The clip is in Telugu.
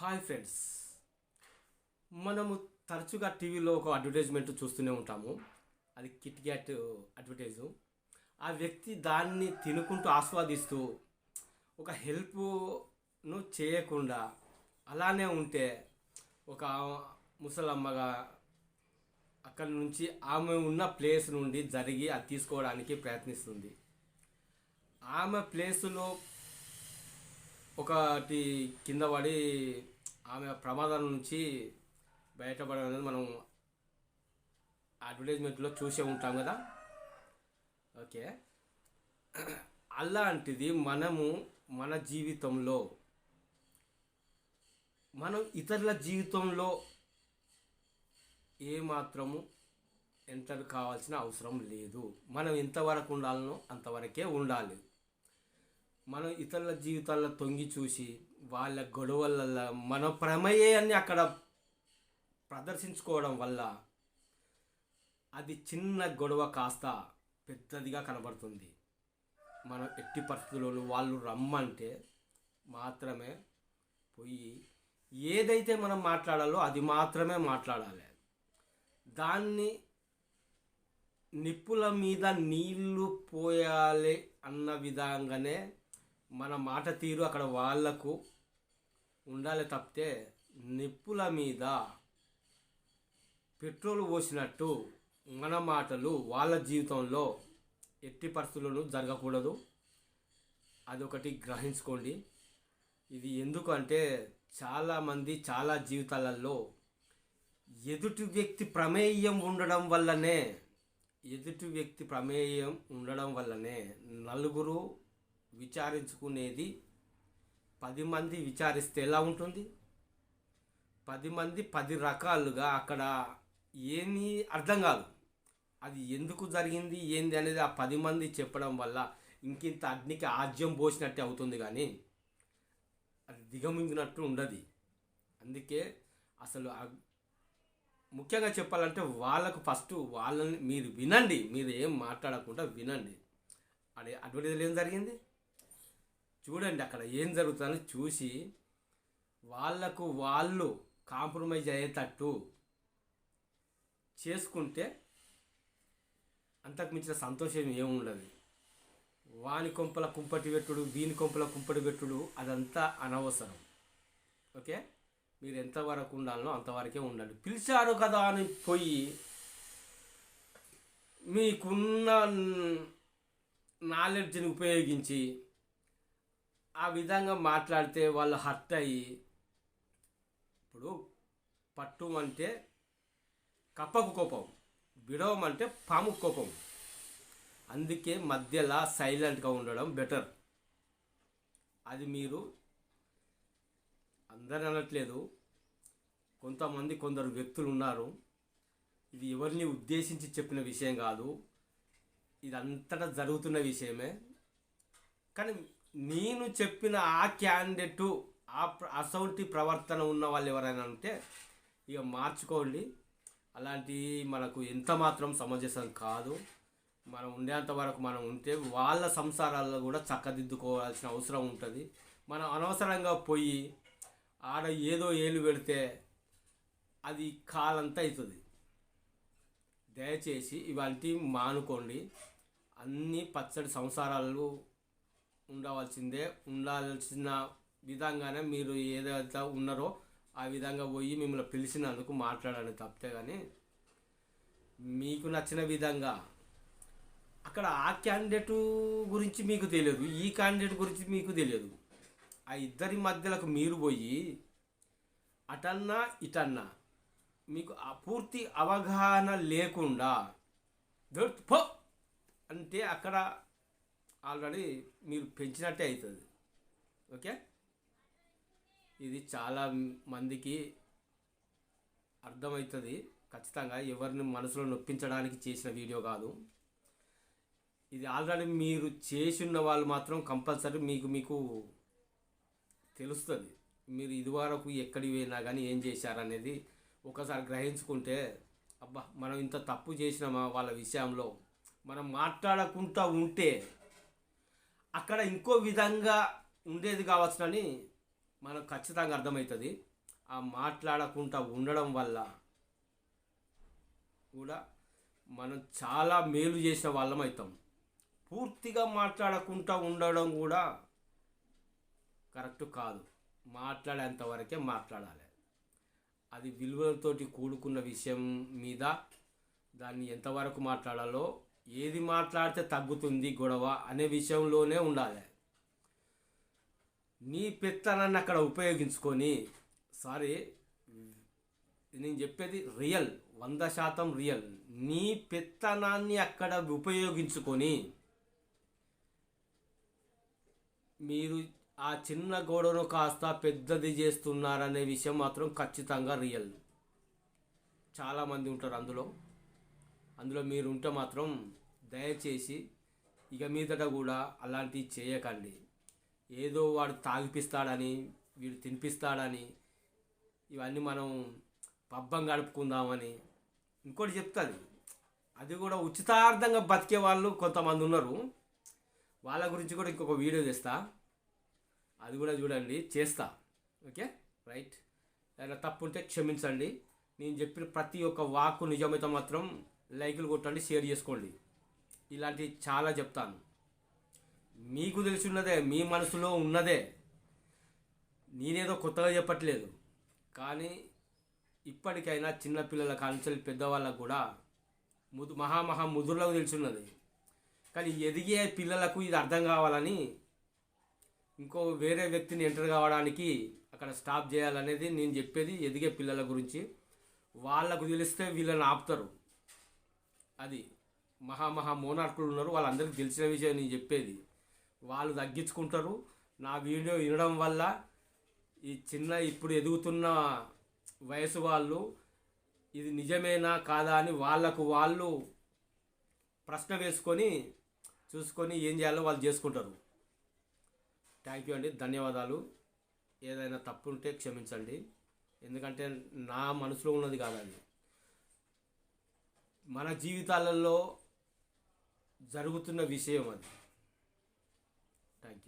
Hi friends. మనము తరచుగా టీవీలో ఒక అడ్వర్టైజ్మెంట్ చూస్తూనే ఉంటాము. అది కిట్ క్యాట్ అడ్వర్టైజు. ఆ వ్యక్తి దాన్ని తినుకుంటూ ఆస్వాదిస్తూ ఒక హెల్ప్ను చేయకుండా అలానే ఉంటే ఒక ముసలమ్మగా అక్కడి నుంచి ఆమె ఉన్న ప్లేస్ నుండి జరిగి అది తీసుకోవడానికి ప్రయత్నిస్తుంది. ఆమె ప్లేసులో ఒకటి కింద పడి ఆమె ప్రమాదం నుంచి బయటపడడం అనేది మనం అడ్వర్టైజ్మెంట్లో చూసే ఉంటాం కదా. ఓకే. అలాంటిది మనము మన జీవితంలో మనం ఇతరుల జీవితంలో ఏమాత్రము ఎంటర్ కావాల్సిన అవసరం లేదు. మనం ఎంతవరకు ఉండాలనో అంతవరకే ఉండాలి. మనం ఇతరుల జీవితాల్లో తొంగి చూసి వాళ్ళ గొడవలల్లో మన ప్రమేయాన్ని అక్కడ ప్రదర్శించుకోవడం వల్ల అది చిన్న గొడవ కాస్త పెద్దదిగా కనబడుతుంది. మనం ఎట్టి పరిస్థితుల్లోనూ వాళ్ళు రమ్మంటే మాత్రమే పోయి ఏదైతే మనం మాట్లాడాలో అది మాత్రమే మాట్లాడాలి. దాన్ని నిప్పుల మీద నీళ్ళు పోయాలి అన్న విధంగానే మన మాట తీరు అక్కడ వాళ్ళకు ఉండాలి తప్పితే నిప్పుల మీద పెట్రోల్ పోసినట్టు మన మాటలు వాళ్ళ జీవితంలో ఎట్టి పరిస్థితుల్లోనూ జరగకూడదు. అదొకటి గ్రహించుకోండి. ఇది ఎందుకంటే చాలామంది చాలా జీవితాలలో ఎదుటి వ్యక్తి ప్రమేయం ఉండడం వల్లనే ఎదుటి వ్యక్తి ప్రమేయం ఉండడం వల్లనే నలుగురు విచారించుకునేది. పది మంది విచారిస్తే ఎలా ఉంటుంది? పది మంది పది రకాలుగా అక్కడ ఏమీ అర్థం కాదు. అది ఎందుకు జరిగింది? ఏంది అనేది ఆ పది మంది చెప్పడం వల్ల ఇంకింత అగ్నికి ఆజ్యం పోసినట్టే అవుతుంది కానీ అది దిగమింగినట్టు ఉండదు. అందుకే అసలు ముఖ్యంగా చెప్పాలంటే వాళ్ళకు ఫస్ట్ వాళ్ళని మీరు వినండి. మీరు ఏం మాట్లాడకుండా వినండి. అది అడ్వర్టైజ్ ఏం జరిగింది? చూడండి అక్కడ ఏం జరుగుతుందో చూసి వాళ్ళకు వాళ్ళు కాంప్రమైజ్ అయ్యేటట్టు చేసుకుంటే అంతకు మించిన సంతోషం ఏముండదు వాని కొంపల కుంపటి పెట్టుడు వీని కొంపల కుంపటి పెట్టుడు అదంతా అనవసరం. ఓకే? మీరు ఎంతవరకు ఉండాలనో అంతవరకే ఉండండి. పిలిచారు కదా అని పోయి మీకున్న నాలెడ్జ్ని ఉపయోగించి ఆ విధంగా మాట్లాడితే వాళ్ళు హర్ట్ అయ్యి ఇప్పుడు పట్టుమంటే కప్పకు కోపం విడవమంటే పాము కోపం. అందుకే మధ్యలో సైలెంట్గా ఉండడం బెటర్. అది మీరు అందరు అనట్లేదు. కొంతమంది కొందరు వ్యక్తులు ఉన్నారు. ఇది ఎవరిని ఉద్దేశించి చెప్పిన విషయం కాదు. ఇది అంతటా జరుగుతున్న విషయమే. కానీ నేను చెప్పిన ఆ క్యాండిడేట్ ఆ అసౌంటి ప్రవర్తన ఉన్న వాళ్ళు ఎవరైనా ఉంటే ఇక మార్చుకోండి. అలాంటి మనకు ఎంత మాత్రం సమంజసం కాదు. మనం ఉండేంత వరకు మనం ఉంటే వాళ్ళ సంసారాల్లో కూడా చక్కదిద్దుకోవాల్సిన అవసరం ఉంటుంది. మనం అనవసరంగా పోయి ఆడ ఏదో ఏలు పెడితే అది కాలంతా అవుతుంది దయచేసి ఇవాళ మానుకోండి. అన్ని పచ్చడి సంసారాలు ఉండవలసిందే ఉండాల్సిన విధంగానే మీరు ఏదైతే ఉన్నారో ఆ విధంగా పోయి మిమ్మల్ని పిలిచినందుకు మాట్లాడాలి తప్పితే కానీ మీకు నచ్చిన విధంగా. అక్కడ ఆ క్యాండిడేట్ గురించి మీకు తెలియదు ఈ క్యాండిడేట్ గురించి మీకు తెలియదు. ఆ ఇద్దరి మధ్యలకు మీరు పోయి అటన్నా ఇటన్నా మీకు పూర్తి అవగాహన లేకుండా దొట్ పో అంటే అక్కడ ఆల్రెడీ మీరు పెంచినట్టే అవుతుంది. ఓకే? ఇది చాలా మందికి అర్థమవుతుంది. ఖచ్చితంగా ఎవరిని మనసులో నొప్పించడానికి చేసిన వీడియో కాదు. ఇది ఆల్రెడీ మీరు చేసి ఉన్న వాళ్ళు మాత్రం కంపల్సరీ మీకు మీకు తెలుస్తుంది. మీరు ఇదివరకు ఎక్కడికి పోయినా కానీ ఏం చేశారనేది ఒకసారి గ్రహించుకుంటే అబ్బా మనం ఇంత తప్పు చేసినామా వాళ్ళ విషయంలో? మనం మాట్లాడకుండా ఉంటే అక్కడ ఇంకో విధంగా ఉండేది కావచ్చునని మనకు ఖచ్చితంగా అర్థమవుతుంది. ఆ మాట్లాడకుండా ఉండడం వల్ల కూడా మనం చాలా మేలు చేసిన వాళ్ళం అవుతాం. పూర్తిగా మాట్లాడకుండా ఉండడం కూడా కరెక్ట్ కాదు. మాట్లాడేంత వరకే మాట్లాడాలి. అది విలువలతోటి కూడుకున్న విషయం మీద దాన్ని ఎంతవరకు మాట్లాడాలో ఏది మాట్లాడితే తగ్గుతుంది గొడవ అనే విషయంలోనే ఉండాలి. నీ పెత్తనాన్ని అక్కడ ఉపయోగించుకొని సారీ నేను చెప్పేది రియల్ వంద శాతం రియల్ నీ పెత్తనాన్ని అక్కడ ఉపయోగించుకొని మీరు ఆ చిన్న గోడను కాస్త పెద్దది చేస్తున్నారనే విషయం మాత్రం ఖచ్చితంగా రియల్ చాలామంది ఉంటారు అందులో. అందులో మీరు ఉంటే మాత్రం దయచేసి ఇక మీదట కూడా అలాంటివి చేయకండి. ఏదో వాడు తాగిపిస్తాడని వీడు తినిపిస్తాడని ఇవన్నీ మనం పబ్బం గడుపుకుందామని ఇంకోటి చెప్తుంది. అది కూడా ఉచితార్థంగా బతికే వాళ్ళు కొంతమంది ఉన్నారు. వాళ్ళ గురించి కూడా ఇంకొక వీడియో చేస్తా. అది కూడా చూడండి చేస్తా. ఓకే? రైట్. ఏదైనా తప్పు ఉంటే క్షమించండి. నేను చెప్పిన ప్రతి ఒక్క వాక్కు నిజమైతే మాత్రం లైకులు కొట్టండి షేర్ చేసుకోండి. ఇలాంటివి చాలా చెప్తాను. మీకు తెలిసి ఉన్నదే మీ మనసులో ఉన్నదే. నేనేదో కొత్తగా చెప్పట్లేదు. కానీ ఇప్పటికైనా చిన్నపిల్లల కానించి పెద్దవాళ్ళకు కూడా ముదు మహామహా ముదురులకు తెలుసున్నది. కానీ ఎదిగే పిల్లలకు ఇది అర్థం కావాలని ఇంకో వేరే వ్యక్తిని ఎంటర్ కావడానికి అక్కడ స్టాప్ చేయాలనేది నేను చెప్పేది ఎదిగే పిల్లల గురించి. వాళ్ళకు తెలిస్తే వీళ్ళని ఆపుతారు. అది మహామహా మోనార్కులు ఉన్నారు వాళ్ళందరికీ తెలిసిన విషయం నేను చెప్పేది. వాళ్ళు తగ్గించుకుంటారు. నా వీడియో వినడం వల్ల ఈ చిన్న ఇప్పుడు ఎదుగుతున్న వయసు వాళ్ళు ఇది నిజమేనా కాదా అని వాళ్ళకు వాళ్ళు ప్రశ్న వేసుకొని చూసుకొని ఏం చేయాలో వాళ్ళు చేసుకుంటారు. థ్యాంక్ యూ అండి. ధన్యవాదాలు. ఏదైనా తప్పు ఉంటే క్షమించండి. ఎందుకంటే నా మనసులో ఉన్నది కాదండి. మన జీవితాలలో జరుగుతున్న విషయం అది. Thank you